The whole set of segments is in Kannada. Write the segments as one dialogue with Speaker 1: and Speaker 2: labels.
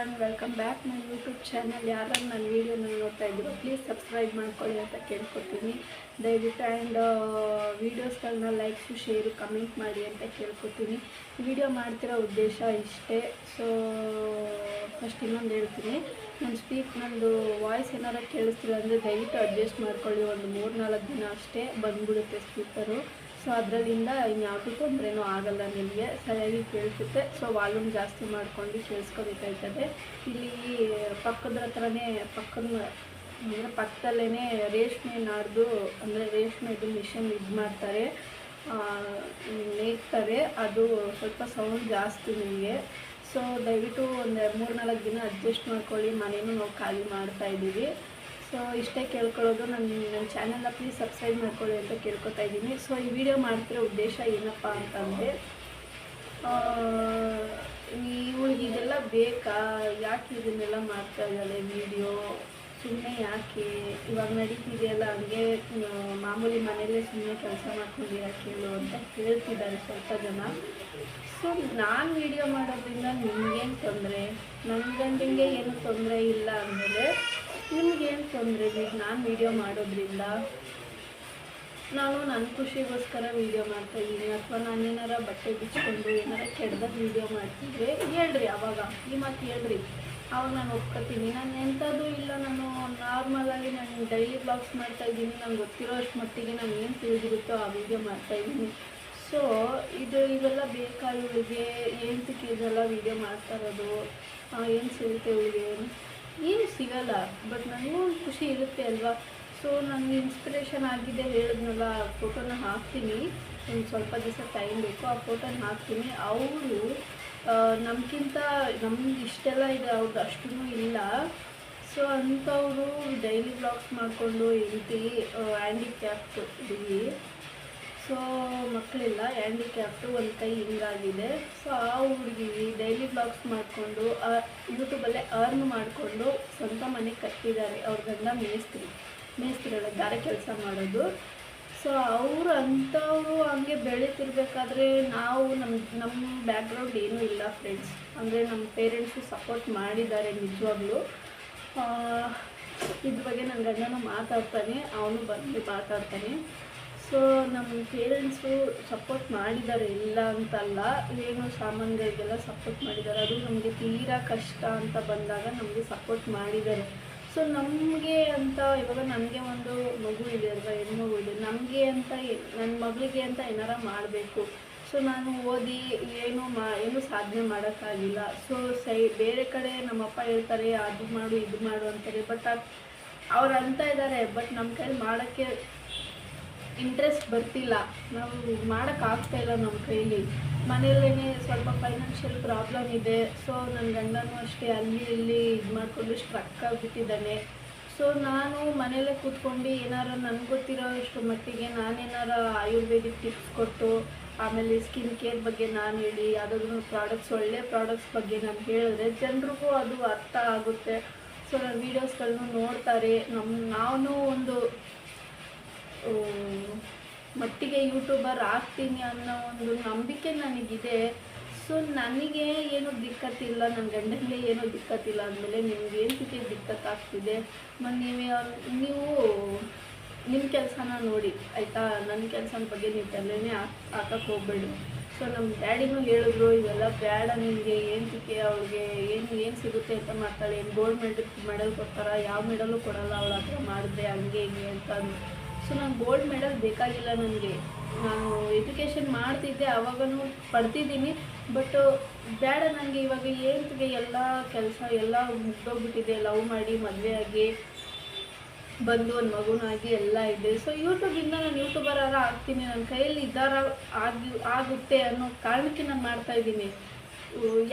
Speaker 1: ಆ್ಯಂಡ್ ವೆಲ್ಕಮ್ ಬ್ಯಾಕ್ ನನ್ನ ಯೂಟ್ಯೂಬ್ ಚಾನಲ್ ಯಾರು ನನ್ನ ವೀಡಿಯೋನ ನೋಡ್ತಾ ಇದ್ದೀರೋ ಪ್ಲೀಸ್ ಸಬ್ಸ್ಕ್ರೈಬ್ ಮಾಡ್ಕೊಳ್ಳಿ ಅಂತ ಕೇಳ್ಕೊತೀನಿ. ದಯವಿಟ್ಟು ಆ್ಯಂಡ್ ವೀಡಿಯೋಸ್ಗಳನ್ನ ಲೈಕ್ಸು ಶೇರು ಕಮೆಂಟ್ ಮಾಡಿ ಅಂತ ಕೇಳ್ಕೊತೀನಿ. ವಿಡಿಯೋ ಮಾಡ್ತಿರೋ ಉದ್ದೇಶ ಇಷ್ಟೇ. ಸೊ ಫಸ್ಟ್ ಇನ್ನೊಂದು ಹೇಳ್ತೀನಿ. ನನ್ನ ಸ್ಪೀಕ್ ನಂದು ವಾಯ್ಸ್ ಏನಾರು ಕೇಳಿಸ್ತಿಲ್ಲ ಅಂದರೆ ದಯವಿಟ್ಟು ಅಡ್ಜಸ್ಟ್ ಮಾಡ್ಕೊಳ್ಳಿ. ಒಂದು ಮೂರು ನಾಲ್ಕು ದಿನ ಅಷ್ಟೇ ಬಂದ್ಬಿಡುತ್ತೆ ಸ್ಪೀಕರು ಸೊ ಅದರಲ್ಲಿಂದ ಇನ್ಯಾವುದೂ ತೊಂದರೆನೂ ಆಗಲ್ಲ ನಿಮಗೆ. ಸರಿಯಾಗಿ ಕೇಳಿಸುತ್ತೆ. ಸೊ ವಾಲ್ಯೂಮ್ ಜಾಸ್ತಿ ಮಾಡ್ಕೊಂಡು ಕೇಳಿಸ್ಕೋಬೇಕಾಯ್ತದೆ. ಇಲ್ಲಿ ಪಕ್ಕದ ಹತ್ರನೇ ಪಕ್ಕದ ಅಂದರೆ ಪಕ್ಕದಲ್ಲೇ ರೇಷ್ಮೆ ನಾಡ್ದು ಅಂದರೆ ರೇಷ್ಮೆದು ಮಿಷನ್ ಇದು ಮಾಡ್ತಾರೆ. ಆ, ನೇಯ್ತಾರೆ ಅದು ಸ್ವಲ್ಪ ಸೌಂಡ್ ಜಾಸ್ತಿ ನಿಮಗೆ. ಸೊ ದಯವಿಟ್ಟು ಒಂದು ಮೂರು ನಾಲ್ಕು ದಿನ ಅಡ್ಜಸ್ಟ್ ಮಾಡ್ಕೊಳ್ಳಿ. ಮನೇನೂ ನಾವು ಖಾಲಿ ಮಾಡ್ತಾ ಇದ್ದೀವಿ. ಸೊ ಇಷ್ಟೇ ಕೇಳ್ಕೊಳ್ಳೋದು ನನ್ನ ನನ್ನ ಚಾನಲ್ನ ಪ್ಲೀಸ್ ಸಬ್ಸ್ಕ್ರೈಬ್ ಮಾಡ್ಕೊಳ್ಳಿ ಅಂತ ಕೇಳ್ಕೊತಾ ಇದ್ದೀನಿ. ಸೊ ಈ ವಿಡಿಯೋ ಮಾಡ್ತಿರೋ ಉದ್ದೇಶ ಏನಪ್ಪ ಅಂತಂದರೆ ನೀವು ಇದೆಲ್ಲ ಬೇಕಾ? ಯಾಕೆ ಇದನ್ನೆಲ್ಲ ಮಾಡ್ತಾ ಇದ್ದಾಳೆ ವಿಡಿಯೋ ಸುಮ್ಮನೆ ಯಾಕೆ? ಇವಾಗ ನಡೀತಿದೆಯಲ್ಲ, ಹಂಗೆ ಮಾಮೂಲಿ ಮನೆಯಲ್ಲೇ ಸುಮ್ಮನೆ ಕೆಲಸ ಮಾಡ್ಕೊಂಡಿರಕ್ಕೆ ಹೇಳು ಅಂತ ಕೇಳ್ತಿದ್ದಾರೆ ಸ್ವಲ್ಪ ಜನ. ಸೊ ನಾನು ವಿಡಿಯೋ ಮಾಡೋದ್ರಿಂದ ನಿಮಗೇನು ತೊಂದರೆ? ನನ್ನ ಗಂಡಿಗೆ ಏನು ತೊಂದರೆ ಇಲ್ಲ ಅಂದಮೇಲೆ ನಿಮ್ಗೇನು ತೊಂದರೆ ನಾನು ವೀಡಿಯೋ ಮಾಡೋದ್ರಿಂದ ನಾನು ನನ್ನ ಖುಷಿಗೋಸ್ಕರ ವೀಡಿಯೋ ಮಾಡ್ತಾಯಿದ್ದೀನಿ ಅಥವಾ ಅಥವಾ ಏನಾರ ಬಟ್ಟೆ ಬಿಚ್ಚಿಕೊಂಡು ಏನಾರ ಕೆಡ್ದಾಗ ವೀಡಿಯೋ ಮಾಡ್ತಿದ್ರೆ ಹೇಳ್ರಿ ಅವಾಗ. ಈ ಮಾತು ಹೇಳ್ರಿ. ಅವಾಗ ನಾನು ಒಪ್ಕೊತೀನಿ. ನಾನು ಎಂಥದ್ದು ಇಲ್ಲ. ನಾನು ನಾರ್ಮಲಾಗಿ ನಾನು ಡೈಲಿ ಬ್ಲಾಗ್ಸ್ ಮಾಡ್ತಾ ಇದ್ದೀನಿ. ನಂಗೆ ಗೊತ್ತಿರೋ ಅಷ್ಟು ಮಟ್ಟಿಗೆ ನಾನು ಏನು ತಿಳಿದಿರುತ್ತೋ ಆ ವೀಡಿಯೋ ಮಾಡ್ತಾ ಇದ್ದೀನಿ. ಸೊ ಇದು ಇವೆಲ್ಲ ಬೇಕಾ ಇವಳಿಗೆ ಏನು ಇದೆಲ್ಲ ವೀಡಿಯೋ ಮಾಡ್ತಾ ಇರೋದು ಏನು ಸಿಗುತ್ತೆ ಇವಳಿಗೆ ಏನು ಸಿಗಲ್ಲ ಬಟ್ ನನಗೂ ಖುಷಿ ಇರುತ್ತೆ ಅಲ್ವಾ? ಸೊ ನನಗೆ ಇನ್ಸ್ಪಿರೇಷನ್ ಆಗಿದೆ ಹೇಳಿದ್ನಲ್ಲ, ಆ ಫೋಟೋನ ಹಾಕ್ತೀನಿ. ಒಂದು ಸ್ವಲ್ಪ ದಿವಸ ಟೈಮ್ ಬೇಕು, ಆ ಫೋಟೋನ ಹಾಕ್ತೀನಿ. ಅವರು ನಮಗಿಂತ ನಮ್ಗೆ ಇಷ್ಟೆಲ್ಲ ಇದೆ ಅವ್ರದ್ದು ಅಷ್ಟೂ ಇಲ್ಲ. ಸೊ ಅಂಥವರು ಡೈಲಿ ಬ್ಲಾಗ್ಸ್ ಮಾಡಿಕೊಂಡು, ಎಂಟಿ ಹ್ಯಾಂಡಿಕ್ಯಾಪ್ ಹುಡುಗಿ ಸೊ, ಮಕ್ಕಳಿಲ್ಲ ಹ್ಯಾಂಡಿಕ್ಯಾಪ್ಟು ಒಂದು ಕೈ ಹಿಂಗಾಗಿದೆ. ಸೊ, ಆ ಹುಡುಗಿ ಡೈಲಿ ಬ್ಲಾಗ್ಸ್ ಮಾಡಿಕೊಂಡು ಯೂಟ್ಯೂಬಲ್ಲೇ ಅರ್ನ್ ಮಾಡಿಕೊಂಡು ಸ್ವಂತ ಮನೆ ಕಟ್ಟಿದ್ದಾರೆ. ಅವ್ರ ಗಂಡ ಮೇಸ್ತ್ರಿ. ಮೇಸ್ತ್ರಿ ಅಲ್ಲ ಗಾರೆ ಕೆಲಸ ಮಾಡೋದು. ಸೊ, ಅವರು ಅಂಥವ್ರು ಹಂಗೆ ಬೆಳೀತಿರ್ಬೇಕಾದ್ರೆ ನಾವು ನಮ್ಮ ನಮ್ಮ ಬ್ಯಾಕ್ಗ್ರೌಂಡ್ ಏನೂ ಇಲ್ಲ ಫ್ರೆಂಡ್ಸ್ ಅಂದರೆ ನಮ್ಮ ಪೇರೆಂಟ್ಸು ಸಪೋರ್ಟ್ ಮಾಡಿದ್ದಾರೆ ನಿಜವಾಗ್ಲೂ. ಇದ್ರ ಬಗ್ಗೆ ನನ್ನ ಗಂಡನೂ ಮಾತಾಡ್ತಾನೆ, ಅವನು ಬಂದು ಮಾತಾಡ್ತಾನೆ. ಸೊ ನಮ್ಮ ಪೇರೆಂಟ್ಸು ಸಪೋರ್ಟ್ ಮಾಡಿದ್ದಾರೆ. ಇಲ್ಲ ಅಂತಲ್ಲ, ಏನು ಸಾಮಾನ್ಯರಿಗೆಲ್ಲ ಸಪೋರ್ಟ್ ಮಾಡಿದ್ದಾರೆ. ಅದು ನಮಗೆ ತೀರಾ ಕಷ್ಟ ಅಂತ ಬಂದಾಗ ನಮಗೆ ಸಪೋರ್ಟ್ ಮಾಡಿದ್ದಾರೆ. ಸೊ ನಮಗೆ ಅಂತ, ಇವಾಗ ನನಗೆ ಒಂದು ಮಗು ಇದೆ ಅಲ್ವಾ, ಹೆಣ್ಮಗು ಇದೆ. ನಮಗೆ ಅಂತ ನನ್ನ ಮಗಳಿಗೆ ಅಂತ ಏನಾರ ಮಾಡಬೇಕು. ಸೊ ನಾನು ಓದಿ ಏನು ಮಾ, ಏನು ಸಾಧನೆ ಮಾಡೋಕ್ಕಾಗಿಲ್ಲ. ಸೊ ಸೈ, ಬೇರೆ ಕಡೆ ನಮ್ಮಪ್ಪ ಹೇಳ್ತಾರೆ, ಅದು ಮಾಡು, ಇದು ಮಾಡು ಅಂತಾರೆ. ಬಟ್ ಅವ್ರು ಅಂತ ಇದ್ದಾರೆ. ಬಟ್ ನಮ್ಮ ಕೈಲಿ ಮಾಡೋಕ್ಕೆ ಇಂಟ್ರೆಸ್ಟ್ ಬರ್ತಿಲ್ಲ. ನಾವು ಮಾಡೋಕ್ಕಾಗ್ತಾ ಇಲ್ಲ ನಮ್ಮ ಕೈಲಿ. ಮನೆಯಲ್ಲೇ ಸ್ವಲ್ಪ ಫೈನಾನ್ಷಿಯಲ್ ಪ್ರಾಬ್ಲಮ್ ಇದೆ. ಸೊ ನನ್ನ ಗಂಡನೂ ಅಷ್ಟೇ ಅಲ್ಲಿ ಇಲ್ಲಿ ಇದು ಮಾಡಿಕೊಂಡು ಸ್ಟ್ರಕ್ ಆಗಿಬಿಟ್ಟಿದ್ದಾನೆ. ಸೊ ನಾನು ಮನೆಯಲ್ಲೇ ಕೂತ್ಕೊಂಡು ಏನಾರು ನನಗೆ ಗೊತ್ತಿರೋ ಅಷ್ಟು ಮಟ್ಟಿಗೆ ನಾನೇನಾರು ಆಯುರ್ವೇದಿಕ್ ಟಿಪ್ಸ್ ಕೊಟ್ಟು, ಆಮೇಲೆ ಸ್ಕಿನ್ ಕೇರ್ ಬಗ್ಗೆ ನಾನು ಹೇಳಿ, ಯಾವುದಾದ್ರು ಪ್ರಾಡಕ್ಟ್ಸ್ ಒಳ್ಳೆ ಪ್ರಾಡಕ್ಟ್ಸ್ ಬಗ್ಗೆ ನಾನು ಹೇಳಿದ್ರೆ ಜನರಿಗೂ ಅದು ಅರ್ಥ ಆಗುತ್ತೆ. ಸೊ ನನ್ನ ವೀಡಿಯೋಸ್ಗಳನ್ನೂ ನೋಡ್ತಾರೆ. ನಮ್ಮ ನಾನು ಒಂದು ಮಟ್ಟಿಗೆ ಯೂಟ್ಯೂಬರ್ ಆಗ್ತೀನಿ ಅನ್ನೋ ಒಂದು ನಂಬಿಕೆ ನನಗಿದೆ. ಸೊ, ನನಗೆ ಏನೂ ದಿಕ್ಕತ್ತಿಲ್ಲ ನನ್ನ ಗಂಡನಿಗೆ ಏನು ದಿಕ್ಕತ್ತಿಲ್ಲ ಅಂದಮೇಲೆ ನಿಮ್ಗೆ ಏನಕ್ಕೆ ದಿಕ್ಕತ್ತಾಗ್ತಿದೆ? ಮತ್ತು ನೀವು ನೀವು ನಿಮ್ಮ ಕೆಲಸನ ನೋಡಿ, ಆಯಿತಾ? ನನ್ನ ಕೆಲಸನ ಬಗ್ಗೆ ನೀವು ತಲೆನೇ ಹಾಕ್ ಹಾಕಕ್ಕೆ ಹೋಗ್ಬೇಡಿ. ಸೊ ನಮ್ಮ ಡ್ಯಾಡಿನೂ ಹೇಳಿದ್ರು, ಇವೆಲ್ಲ ಬೇಡ ನಿಮಗೆ, ಏನು ಏನಕ್ಕೆ ಅವ್ಳಿಗೆ ಏನು ಏನು ಸಿಗುತ್ತೆ ಅಂತ ಮಾಡ್ತಾಳೆ ಏನು ಗೋಲ್ಡ್ ಮೆಡಲ್ ಮೆಡಲ್ ಕೊಡ್ತಾರ? ಯಾವ ಮೆಡಲು ಕೊಡಲ್ಲ, ಅವಳ ಹತ್ರ ಮಾಡಿದ್ರೆ ಹಂಗೆ, ಹಿಂಗೆ ಅಂತ. ಸೊ, ನಾನು ಗೋಲ್ಡ್ ಮೆಡಲ್ ಬೇಕಾಗಿಲ್ಲ ನನಗೆ. ನಾನು ಎಜುಕೇಷನ್ ಮಾಡ್ತಿದ್ದೆ ಆವಾಗೂ ಪಡ್ತಿದ್ದೀನಿ. ಬಟ್ ಬೇಡ ನನಗೆ ಇವಾಗ ಏನ್ತಿಗೆ ಎಲ್ಲ ಕೆಲಸ ಎಲ್ಲ ಮುಗ್ದೋಗ್ಬಿಟ್ಟಿದೆ. ಲವ್ ಮಾಡಿ ಮದುವೆ ಆಗಿ, ಬಂದು ಒಂದು ಮಗುನಾಗಿ ಎಲ್ಲ ಇದೆ. ಸೊ ಯೂಟ್ಯೂಬಿಂದ ನಾನು ಯೂಟ್ಯೂಬರ್ ಆಗ್ತೀನಿ. ನನ್ನ ಕೈಯಲ್ಲಿ ಇದ್ದಾರ ಆಗಿ, ಆಗುತ್ತೆ ಅನ್ನೋ ಕಾರಣಕ್ಕೆ ನಾನು ಮಾಡ್ತಾ ಇದ್ದೀನಿ.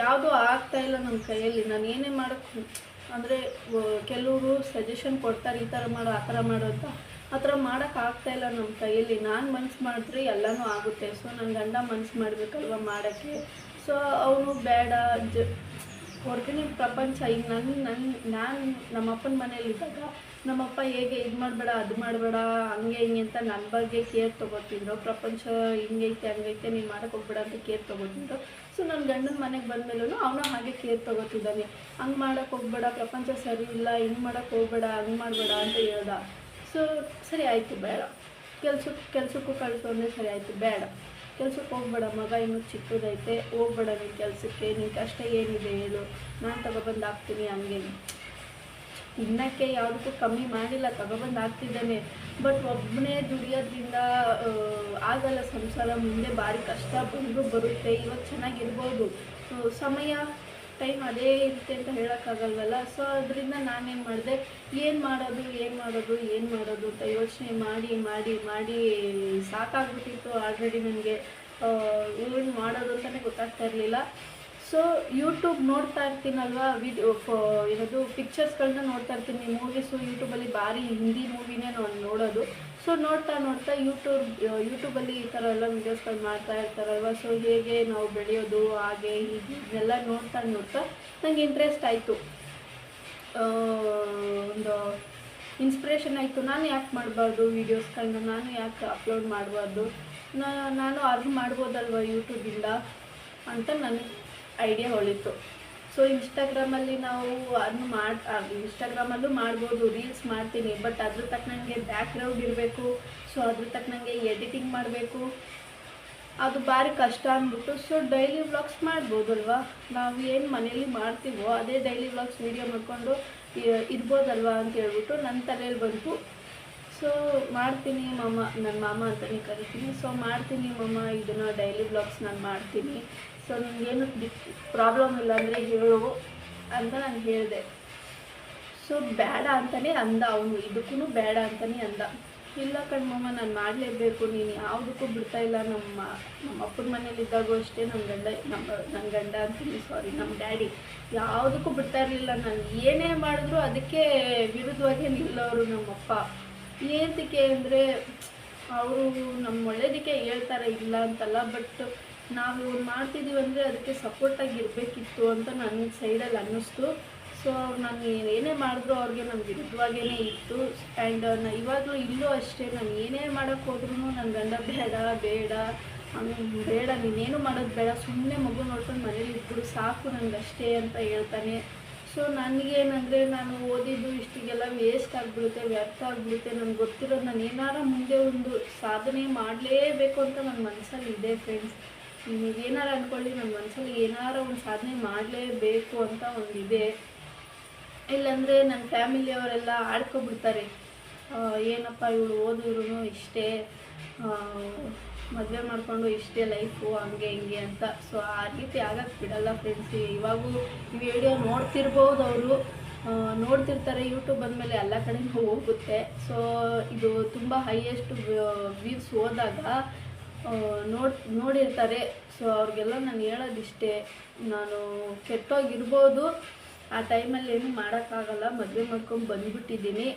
Speaker 1: ಯಾವುದೂ ಆಗ್ತಾ ಇಲ್ಲ ನನ್ನ ಕೈಯಲ್ಲಿ. ನಾನು ಏನೇ ಮಾಡೋಕ್ಕೆ ಅಂದರೆ ಕೆಲವರು ಸಜೆಷನ್ ಕೊಡ್ತಾರೆ, ಈ ಥರ ಮಾಡು, ಆ ಥರ ಮಾಡು ಅಂತ. ಆ ಥರ ಮಾಡೋಕ್ಕಾಗ್ತಾ ಇಲ್ಲ ನಮ್ಮ ಕೈಯಲ್ಲಿ. ನಾನು ಮನ್ಸು ಮಾಡಿದ್ರೆ ಎಲ್ಲನೂ ಆಗುತ್ತೆ. ಸೊ ನನ್ನ ಗಂಡ ಮನ್ಸು ಮಾಡಬೇಕಲ್ವ ಮಾಡೋಕ್ಕೆ? ಸೊ ಅವನು ಬೇಡ. ಜ, ಹೊರಗಿನ ಪ್ರಪಂಚ, ಈಗ ನನ್ನ ನನ್ನ ನಾನು ನಮ್ಮ ಅಪ್ಪನ ಮನೇಲಿದ್ದಾಗ ನಮ್ಮಪ್ಪ ಹೇಗೆ ಇದು ಮಾಡಬೇಡ, ಅದು ಮಾಡಬೇಡ, ಹಂಗೆ ಹಿಂಗೆ ಅಂತ ನನ್ನ ಬಗ್ಗೆ ಕೇರ್ ತೊಗೋತಿದ್ರು. ಪ್ರಪಂಚ ಹಿಂಗೈತೆ, ಹಂಗೈತೆ, ನೀನು ಮಾಡಕ್ಕೆ ಹೋಗ್ಬೇಡ ಅಂತ ಕೇರ್ ತೊಗೋತಿದ್ರು. ಸೊ ನನ್ನ ಗಂಡನ ಮನೆಗೆ ಬಂದಮೇಲೂ ಅವನು ಹಾಗೆ ಕೇರ್ ತೊಗೋತಿದ್ದಾನೆ. ಹಂಗೆ ಮಾಡಕ್ಕೆ ಹೋಗ್ಬೇಡ, ಪ್ರಪಂಚ ಸರಿ ಇಲ್ಲ, ಹಿಂಗೆ ಮಾಡಕ್ಕೆ ಹೋಗ್ಬೇಡ, ಹಂಗೆ ಮಾಡಬೇಡ ಅಂತ ಹೇಳ್ದ. ಸೊ ಸರಿ ಆಯಿತು, ಬೇಡ. ಕೆಲ್ಸಕ್ಕೆ ಕೆಲಸಕ್ಕೂ ಕಳಿಸು ಅಂದರೆ ಸರಿ ಆಯಿತು, ಬೇಡ. ಕೆಲ್ಸಕ್ಕೆ ಹೋಗ್ಬೇಡ, ಮಗ ಇನ್ನೂ ಚಿಕ್ಕದೈತೆ, ಹೋಗ್ಬೇಡ ನೀನು ಕೆಲಸಕ್ಕೆ ನಿನ್ನ ಕಷ್ಟ ಏನಿದೆ ಹೇಳು. ನಾನು ತಗೊಬಂದು ಹಾಕ್ತೀನಿ ಹಂಗೆ. ತಿನ್ನಕ್ಕೆ ಯಾವುದಕ್ಕೂ ಕಮ್ಮಿ ಮಾಡಿಲ್ಲ, ತಗೊಬಂದು ಹಾಕ್ತಿದ್ದಾನೆ. ಬಟ್ ಒಬ್ಬನೇ ದುಡಿಯೋದ್ರಿಂದ ಆಗಲ್ಲ ಸಂಸಾರ, ಮುಂದೆ ಭಾರಿ ಕಷ್ಟ ಬಂದರೂ ಬರುತ್ತೆ ಇವಾಗ ಚೆನ್ನಾಗಿರ್ಬೋದು. ಸಮಯ ಟೈಮ್ ಅದೇ ಇರುತ್ತೆ ಅಂತ ಹೇಳೋಕ್ಕಾಗಲ್ವಲ್ಲ ಸೊ ಅದರಿಂದ ನಾನೇನು ಮಾಡಿದೆ? ಏನು ಮಾಡೋದು ಏನು ಮಾಡೋದು ಏನು ಮಾಡೋದು ಅಂತ ಯೋಚನೆ ಮಾಡಿ ಮಾಡಿ ಮಾಡಿ ಸಾಕಾಗ್ಬಿಟ್ಟಿತ್ತು. ಆಲ್ರೆಡಿ ನನಗೆ ಏನು ಮಾಡೋದು ಅಂತಲೇ ಗೊತ್ತಾಗ್ತಾ ಇರಲಿಲ್ಲ. ಸೊ ಯೂಟ್ಯೂಬ್ ನೋಡ್ತಾ ಇರ್ತೀನಲ್ವಾ? ವಿಡಿಯೋ ಏನದು ಪಿಕ್ಚರ್ಸ್ಗಳನ್ನ ನೋಡ್ತಾ ಇರ್ತೀನಿ. ಮೂವೀಸು ಯೂಟ್ಯೂಬಲ್ಲಿ ಭಾರಿ ಹಿಂದಿ ಮೂವಿನೇ ನಾನು ನೋಡೋದು. ಸೊ ನೋಡ್ತಾ ನೋಡ್ತಾ ಯೂಟ್ಯೂಬ್ ಯೂಟ್ಯೂಬಲ್ಲಿ ಈ ಥರ ಎಲ್ಲ ವೀಡಿಯೋಸ್ಗಳು ಮಾಡ್ತಾ ಇರ್ತಾರಲ್ವ? ಸೊ ಹೇಗೆ ನಾವು ಬೆಳೆಯೋದು, ಹಾಗೆ ಹೀಗೆ ಇದೆಲ್ಲ ನೋಡ್ತಾ ನೋಡ್ತಾ ನನಗೆ ಇಂಟ್ರೆಸ್ಟ್ ಆಯಿತು. ಒಂದು ಇನ್ಸ್ಪಿರೇಷನ್ ಆಯಿತು. ನಾನು ಯಾಕೆ ಮಾಡಬಾರ್ದು ವೀಡಿಯೋಸ್ಗಳನ್ನ ನಾನು ಯಾಕೆ ಅಪ್ಲೋಡ್ ಮಾಡಬಾರ್ದು? ನಾನು ಅರ್ನ್ ಮಾಡ್ಬೋದಲ್ವ ಯೂಟ್ಯೂಬಿಂದ ಅಂತ ನನಗೆ ಐಡಿಯಾ ಹೊಳಿತು. ಸೊ ಇನ್ಸ್ಟಾಗ್ರಾಮಲ್ಲಿ ನಾವು ಅದನ್ನು ಮಾಡಿ ಇನ್ಸ್ಟಾಗ್ರಾಮಲ್ಲೂ ಮಾಡ್ಬೋದು ರೀಲ್ಸ್ ಮಾಡ್ತೀನಿ ಬಟ್ ಅದ್ರ ತಕ್ಕನಂಗೆ ಬ್ಯಾಕ್ಗ್ರೌಂಡ್ ಇರಬೇಕು ಸೊ ಅದ್ರ ತಕ್ಕನಂಗೆ ಎಡಿಟಿಂಗ್ ಮಾಡಬೇಕು. ಅದು ಭಾರಿ ಕಷ್ಟ ಅಂದ್ಬಿಟ್ಟು ಸೊ ಡೈಲಿ ವ್ಲಾಗ್ಸ್ ಮಾಡ್ಬೋದಲ್ವಾ? ನಾವು ಏನು ಮನೇಲಿ ಮಾಡ್ತೀವೋ ಅದೇ ಡೈಲಿ ವ್ಲಾಗ್ಸ್ ವೀಡಿಯೋ ಮಾಡ್ಕೊಂಡು ಇರ್ಬೋದಲ್ವಾ ಅಂತ ಹೇಳ್ಬಿಟ್ಟು ನನ್ನ ತಲೆಯಲ್ಲಿ ಬಂತು. ಸೊ ಮಾಡ್ತೀನಿ ಮಾಮ ನನ್ನ ಮಾಮ ಅಂತಲೇ ಕರಿತೀನಿ. ಸೊ ಮಾಡ್ತೀನಿ ಮಾಮ, ಇದನ್ನು ಡೈಲಿ ವ್ಲಾಗ್ಸ್ ನಾನು ಮಾಡ್ತೀನಿ. ಸೊ ನನಗೇನು ಪ್ರಾಬ್ಲಮ್ ಇಲ್ಲ ಅಂದರೆ ಹೇಳು ಅಂತ ನಾನು ಹೇಳಿದೆ. ಸೊ ಬೇಡ ಅಂತಲೇ ಅಂದ ಅವನು. ಇದಕ್ಕೂ ಬೇಡ ಅಂತಲೇ ಅಂದ. ಇಲ್ಲ ಕಣ್ಮಮ್ಮ, ನಾನು ಮಾಡಲೇಬೇಕು. ನೀನು ಯಾವುದಕ್ಕೂ ಬಿಡ್ತಾ ಇಲ್ಲ. ನಮ್ಮ ನಮ್ಮ ಅಪ್ಪನ ಮನೇಲಿದ್ದಾಗೂ ಅಷ್ಟೇ ನಮ್ಮ ಗಂಡ, ನಮ್ಮ ನನ್ನ ಗಂಡ ಅಂತೀನಿ. ಸಾರಿ ನಮ್ಮ ಡ್ಯಾಡಿ. ಯಾವುದಕ್ಕೂ ಬಿಡ್ತಾ ಇರಲಿಲ್ಲ. ನಾನು ಏನೇ ಮಾಡಿದ್ರು ಅದಕ್ಕೆ ವಿರುದ್ಧವಾಗಿ ನಿಲ್ಲೋರು ನಮ್ಮಪ್ಪ ಏನಕ್ಕೆ ಅಂದರೆ, ಅವರು ನಮ್ಮ ಒಳ್ಳೇದಕ್ಕೆ ಹೇಳ್ತಾರೆ, ಇಲ್ಲ ಅಂತಲ್ಲ ಬಟ್ ನಾವು ಮಾಡ್ತಿದ್ದೀವಿ ಅಂದರೆ ಅದಕ್ಕೆ ಸಪೋರ್ಟಾಗಿ ಇರಬೇಕಿತ್ತು ಅಂತ ನನ್ನ ಸೈಡಲ್ಲಿ ಅನ್ನಿಸ್ತು. ಸೊ ನಾನು ಏನೇ ಮಾಡಿದ್ರು ಅವ್ರಿಗೆ ನಮ್ಮ ವಿರುದ್ಧವಾಗೇ ಇತ್ತು. ಆ್ಯಂಡ್ ನಾ ಇವಾಗಲೂ ಇಲ್ಲೂ ಅಷ್ಟೇ, ನಾನು ಏನೇ ಮಾಡೋಕ್ಕೆ ಹೋದ್ರೂ ನನ್ನ ಗಂಡ ಬೇಡ ಬೇಡ. ಅವನು ಬೇಡ, ನೀನೇನು ಮಾಡೋದು ಬೇಡ ಸುಮ್ಮನೆ ಮಗು ನೋಡ್ಕೊಂಡು ಮನೇಲಿ ಇದ್ಬಿಡು, ಸಾಕು ನನಗೆ ಅಷ್ಟೇ ಅಂತ ಹೇಳ್ತಾನೆ. ಸೊ ನನಗೇನಂದರೆ ನಾನು ಓದಿದ್ದು ಇಷ್ಟಿಗೆಲ್ಲ ವೇಸ್ಟ್ ಆಗಿಬಿಡುತ್ತೆ, ವ್ಯರ್ಥ ಆಗಿಬಿಡುತ್ತೆ. ನನಗೆ ಗೊತ್ತಿರೋದು ನಾನು ಏನಾರ ಮುಂದೆ ಒಂದು ಸಾಧನೆ ಮಾಡಲೇಬೇಕು ಅಂತ ನನ್ನ ಮನಸ್ಸಲ್ಲಿ ಇದೆ ಫ್ರೆಂಡ್ಸ್ ನೀವು ಏನಾರು ಅಂದ್ಕೊಳ್ಳಿ ನನ್ನ ಮನಸ್ಸಲ್ಲಿ ಏನಾರು ಒಂದು ಸಾಧನೆ ಮಾಡಲೇಬೇಕು ಅಂತ ಒಂದು ಇದೆ ಇಲ್ಲಾಂದರೆ ನನ್ನ ಫ್ಯಾಮಿಲಿಯವರೆಲ್ಲ ಆಡ್ಕೊಬಿಡ್ತಾರೆ. ಏನಪ್ಪ ಇವಳು ಓದಿದ್ರು ಇಷ್ಟೇ ಮದುವೆ ಮಾಡಿಕೊಂಡು ಇಷ್ಟೇ ಲೈಫು, ಹಂಗೆ ಹಿಂಗೆ ಅಂತ. ಸೊ, ಆ ರೀತಿ ಆಗಕ್ಕೆ ಬಿಡಲ್ಲ ಫ್ರೆಂಡ್ಸ್ ಇವಾಗೂ ಈ ವಿಡಿಯೋ ನೋಡ್ತಿರ್ಬೋದು ಅವರು. ನೋಡ್ತಿರ್ತಾರೆ ಯೂಟ್ಯೂಬ್ ಬಂದಮೇಲೆ ಎಲ್ಲ ಕಡೆನೂ ಹೋಗುತ್ತೆ. ಸೊ, ಇದು ತುಂಬ ಹೈಯೆಸ್ಟ್ ವ್ಯೂಸ್ ಹೋದಾಗ ನೋಡ್, ನೋಡಿರ್ತಾರೆ. ಸೊ ಅವ್ರಿಗೆಲ್ಲ ನಾನು ಹೇಳೋದಿಷ್ಟೇ. ನಾನು ಕೆಟ್ಟೋಗಿರ್ಬೋದು. ಆ ಟೈಮಲ್ಲಿ ಏನು ಮಾಡೋಕ್ಕಾಗಲ್ಲ. ಮದುವೆ ಮಾಡ್ಕೊಂಡು ಬಂದುಬಿಟ್ಟಿದ್ದೀನಿ.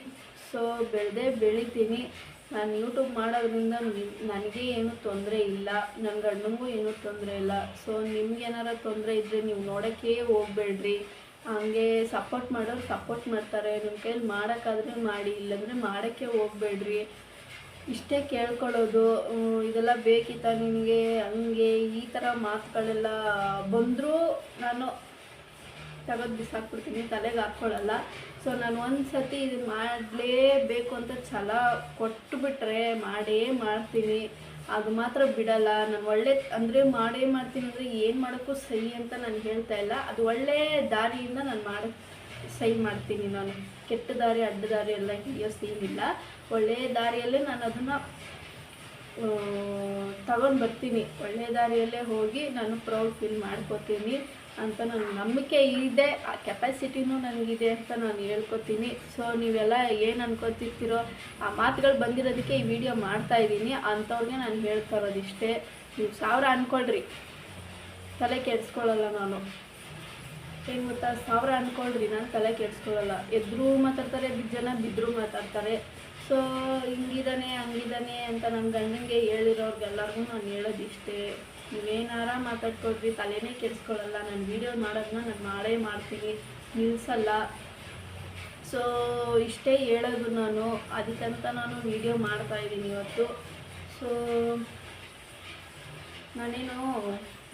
Speaker 1: ಸೊ ಬೆಳೆದೇ ಬೆಳಿತೀನಿ. ನಾನು ಯೂಟ್ಯೂಬ್ ಮಾಡೋದ್ರಿಂದ ನನಗೆ ಏನೂ ತೊಂದರೆ ಇಲ್ಲ. ನನ್ನ ಗಂಡನಿಗೂ ಏನೂ ತೊಂದರೆ ಇಲ್ಲ. ಸೊ ನಿಮ್ಗೆ ಏನಾರ ತೊಂದರೆ ಇದ್ದರೆ ನೀವು ನೋಡೋಕ್ಕೇ ಹೋಗ್ಬೇಡ್ರಿ. ಹಂಗೆ ಸಪೋರ್ಟ್ ಮಾಡೋರು ಸಪೋರ್ಟ್ ಮಾಡ್ತಾರೆ. ನಿಮ್ಮ ಕೈಲಿ ಮಾಡೋಕ್ಕಾದ್ರೆ ಮಾಡಿ. ಇಲ್ಲಾಂದರೆ ಮಾಡೋಕ್ಕೆ ಹೋಗ್ಬೇಡ್ರಿ. ಇಷ್ಟೇ ಕೇಳ್ಕೊಳ್ಳೋದು ಇದೆಲ್ಲ ಬೇಕಿತ್ತ ನಿನಗೆ, ಹಂಗೆ ಈ ಥರ ಮಾತುಗಳೆಲ್ಲ ಬಂದರೂ ನಾನು ತೆಗೆದು ಬಿಸಾಕ್ಬಿಡ್ತೀನಿ, ತಲೆಗೆ ಹಾಕ್ಕೊಳ್ಳಲ್ಲ ಸೊ ನಾನು ಒಂದು ಸತಿ ಇದು ಮಾಡಲೇಬೇಕು ಅಂತ ಛಲ ಕೊಟ್ಟುಬಿಟ್ರೆ ಮಾಡೇ ಮಾಡ್ತೀನಿ. ಅದು ಮಾತ್ರ ಬಿಡಲ್ಲ, ನಾನು ಒಳ್ಳೆ, ಅಂದರೆ ಮಾಡೇ ಮಾಡ್ತೀನಿ ಅಂದರೆ ಏನು ಮಾಡೋಕ್ಕೂ ಸಹಿ ಅಂತ ನಾನು ಹೇಳ್ತಾ ಇಲ್ಲ. ಅದು ಒಳ್ಳೆ ದಾರಿಯಿಂದ ನಾನು ಮಾಡ, ಸಹಿ ಮಾಡ್ತೀನಿ ನಾನು. ಕೆಟ್ಟ ದಾರಿ, ಅಡ್ಡ ದಾರಿ ಎಲ್ಲ ಹಿಡಿಯೋ ಸೀನಿಲ್ಲ ಒಳ್ಳೆಯ ದಾರಿಯಲ್ಲೇ ನಾನು ಅದನ್ನು ತಗೊಂಡು ಬರ್ತೀನಿ. ಒಳ್ಳೆಯ ದಾರಿಯಲ್ಲೇ ಹೋಗಿ ನಾನು ಪ್ರೌಡ್ ಫೀಲ್ ಮಾಡ್ಕೋತೀನಿ ಅಂತ ನನ್ನ ನಂಬಿಕೆ ಇದೆ. ಆ ಕೆಪಾಸಿಟಿನೂ ನನಗಿದೆ ಅಂತ ನಾನು ಹೇಳ್ಕೊತೀನಿ. ಸೊ ನೀವೆಲ್ಲ ಏನು ಅನ್ಕೋತಿರ್ತೀರೋ ಆ ಮಾತುಗಳು ಬಂದಿರೋದಕ್ಕೆ ಈ ವಿಡಿಯೋ ಮಾಡ್ತಾ ಇದ್ದೀನಿ. ಅಂಥವ್ರಿಗೆ ನಾನು ಹೇಳ್ತಾ ಇರೋದಿಷ್ಟೇ. ನೀವು ಸಾವಿರ ಅಂದ್ಕೊಳ್ರಿ ತಲೆ ಕೆಡ್ಸ್ಕೊಳ್ಳಲ್ಲ ನಾನು. ಏನು ಗೊತ್ತಾ? ಸಾವಿರ ಅಂದ್ಕೊಳ್ರಿ ನಾನು ತಲೆ ಕೆಡ್ಸ್ಕೊಳ್ಳಲ್ಲ ಎದ್ರು ಮಾತಾಡ್ತಾರೆ ಜನ ಬಿದ್ದರೂ ಮಾತಾಡ್ತಾರೆ. ಸೊ ಹಿಂಗಿದ್ದಾನೆ ಹಂಗಿದ್ದಾನೆ ಅಂತ ನನ್ನ ಗಂಡನಿಗೆ ಹೇಳಿರೋರ್ಗೆಲ್ಲರಿಗೂ ನಾನು ಹೇಳೋದಿಷ್ಟೇ. ನೀವೇನಾರ ಮಾತಾಡ್ಕೊಡ್ರಿ ತಲೆನೇ ಕೆಡಿಸ್ಕೊಳ್ಳಲ್ಲ ನಾನು ವೀಡಿಯೋ ಮಾಡೋದನ್ನ ನಾನು ಮಾಡೇ ಮಾಡ್ತೀನಿ. ನಿಲ್ಲಿಸಲ್ಲ ಸೊ, ಇಷ್ಟೇ ಹೇಳೋದು ನಾನು. ಅದಕ್ಕಂತ ನಾನು ವೀಡಿಯೋ ಮಾಡ್ತಾ ಇದ್ದೀನಿ ಇವತ್ತು. ಸೊ, ನಾನೇನು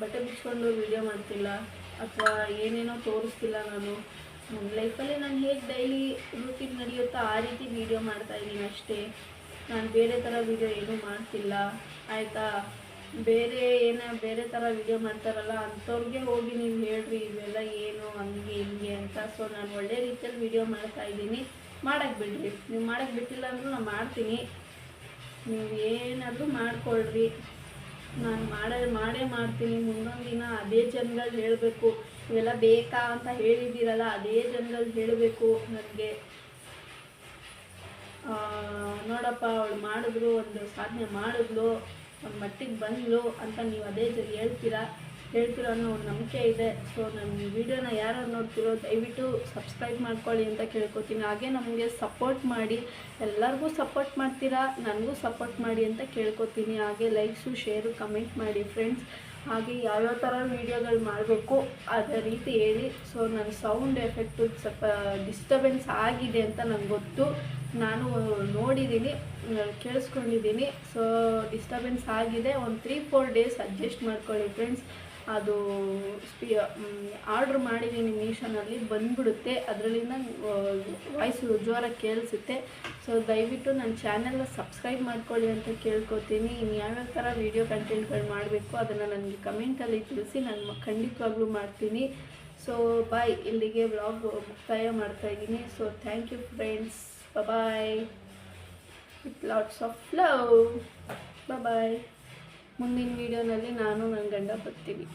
Speaker 1: ಬಟ್ಟೆ ಬಿಚ್ಕೊಂಡು ವೀಡಿಯೋ ಮಾಡ್ತಿಲ್ಲ, ಅಥವಾ ಏನೇನೋ ತೋರಿಸ್ತಿಲ್ಲ ನಾನು. ನನ್ನ ಲೈಫಲ್ಲಿ ನಾನು ಹೇಗೆ ಡೈಲಿ ರೂಟೀನ್ ನಡೆಯುತ್ತೋ ಆ ರೀತಿ ವೀಡಿಯೋ ಮಾಡ್ತಾ ಇದ್ದೀನಿ ಅಷ್ಟೇ. ನಾನು ಬೇರೆ ಥರ ವೀಡಿಯೋ ಏನೂ ಮಾಡ್ತಿಲ್ಲ. ಆಯಿತಾ? ಬೇರೆ ಏನ ಬೇರೆ ಥರ ವೀಡಿಯೋ ಮಾಡ್ತಾರಲ್ಲ ಅಂಥವ್ರಿಗೆ ಹೋಗಿ ನೀವು ಹೇಳ್ರಿ ಇವೆಲ್ಲ ಏನು, ಹಂಗೆ, ಹಿಂಗೆ ಅಂತ. ಸೊ ನಾನು ಒಳ್ಳೆ ರೀತಿಯಲ್ಲಿ ವೀಡಿಯೋ ಮಾಡ್ತಾ ಇದ್ದೀನಿ. ಮಾಡೋಕ್ಕೆ ಬಿಡ್ರಿ. ನೀವು ಮಾಡಕ್ಕೆ ಬಿಟ್ಟಿಲ್ಲ ಅಂದರೂ ನಾನು ಮಾಡ್ತೀನಿ. ನೀವು ಏನಾದರೂ ಮಾಡ್ಕೊಳ್ರಿ. ನಾನು ಮಾಡೇ ಮಾಡೇ ಮಾಡ್ತೀನಿ. ಮುಂದೊಂದು ದಿನ ಅದೇ ಜನಗಳು ಹೇಳಬೇಕು. ಇವೆಲ್ಲ ಬೇಕಾ ಅಂತ ಹೇಳಿದ್ದೀರಲ್ಲ, ಅದೇ ಜನರಲ್ಲಿ ಹೇಳಬೇಕು ನನಗೆ. ನೋಡಪ್ಪ, ಅವಳು ಮಾಡಿದ್ರು, ಒಂದು ಸಾಧನೆ ಮಾಡಿದ್ಲು, ಒಂದು ಮಟ್ಟಿಗೆ ಬಂದ್ಲು ಅಂತ ನೀವು ಅದೇ ಜನ ಹೇಳ್ತೀರಾ? ಹೇಳ್ತೀರೋ ಅನ್ನೋ ಒಂದು ನಂಬಿಕೆ ಇದೆ. ಸೊ ನಮ್ಮ ವಿಡಿಯೋನ ಯಾರು ನೋಡ್ತಿರೋ, ದಯವಿಟ್ಟು ಸಬ್ಸ್ಕ್ರೈಬ್ ಮಾಡ್ಕೊಳ್ಳಿ ಅಂತ ಕೇಳ್ಕೊತೀನಿ. ಹಾಗೆ ನಮಗೆ ಸಪೋರ್ಟ್ ಮಾಡಿ, ಎಲ್ಲರಿಗೂ ಸಪೋರ್ಟ್ ಮಾಡ್ತೀರಾ, ನನಗೂ ಸಪೋರ್ಟ್ ಮಾಡಿ ಅಂತ ಕೇಳ್ಕೊತೀನಿ. ಹಾಗೆ ಲೈಕ್ಸು ಶೇರು ಕಮೆಂಟ್ ಮಾಡಿ ಫ್ರೆಂಡ್ಸ್ ಹಾಗೆ ಯಾವ್ಯಾವ ಥರ ವೀಡಿಯೋಗಳು ಮಾಡಬೇಕು ಅದೇ ರೀತಿ ಹೇಳಿ. ಸೊ ನನ್ನ ಸೌಂಡ್ ಎಫೆಕ್ಟು ಸ್ವಲ್ಪ ಡಿಸ್ಟರ್ಬೆನ್ಸ್ ಆಗಿದೆ ಅಂತ ನಂಗೆ ಗೊತ್ತು. ನಾನು ನೋಡಿದ್ದೀನಿ ಕೇಳಿಸ್ಕೊಂಡಿದ್ದೀನಿ ಸೊ ಡಿಸ್ಟರ್ಬೆನ್ಸ್ ಆಗಿದೆ. ಒಂದು ತ್ರೀ ಫೋರ್ ಡೇಸ್ ಅಡ್ಜಸ್ಟ್ ಮಾಡ್ಕೊಳ್ಳಿ ಫ್ರೆಂಡ್ಸ್ ಅದು ಸ್ಪಿ ಆರ್ಡ್ರ್ ಮಾಡಿದ್ದೀನಿ ಮೀಶೋನಲ್ಲಿ, ಬಂದ್ಬಿಡುತ್ತೆ. ಅದರಲ್ಲಿಂದ ವಾಯ್ಸ್ ಜೋರಾಗಿ ಕೇಳಿಸುತ್ತೆ. ಸೊ ದಯವಿಟ್ಟು ನನ್ನ ಚಾನೆಲ್ನ ಸಬ್ಸ್ಕ್ರೈಬ್ ಮಾಡ್ಕೊಳ್ಳಿ ಅಂತ ಕೇಳ್ಕೊತೀನಿ. ಇನ್ನು ಯಾವ್ಯಾವ ಥರ ವೀಡಿಯೋ ಕಂಟೆಂಟ್ಗಳು ಮಾಡಬೇಕು, ಅದನ್ನು ನನಗೆ ಕಮೆಂಟಲ್ಲಿ ತಿಳಿಸಿ, ನಾನು ಖಂಡಿತವಾಗ್ಲೂ ಮಾಡ್ತೀನಿ. ಸೊ ಬಾಯ್ ಇಲ್ಲಿಗೆ ವ್ಲಾಗ್ ಮುಕ್ತಾಯ ಮಾಡ್ತಾ ಇದ್ದೀನಿ. So thank you friends bye with lots of love bye ಮುಂದಿನ ವೀಡಿಯೋನಲ್ಲಿ ನಾನು ನನ್ನ ಗಂಡ ಬರ್ತೀವಿ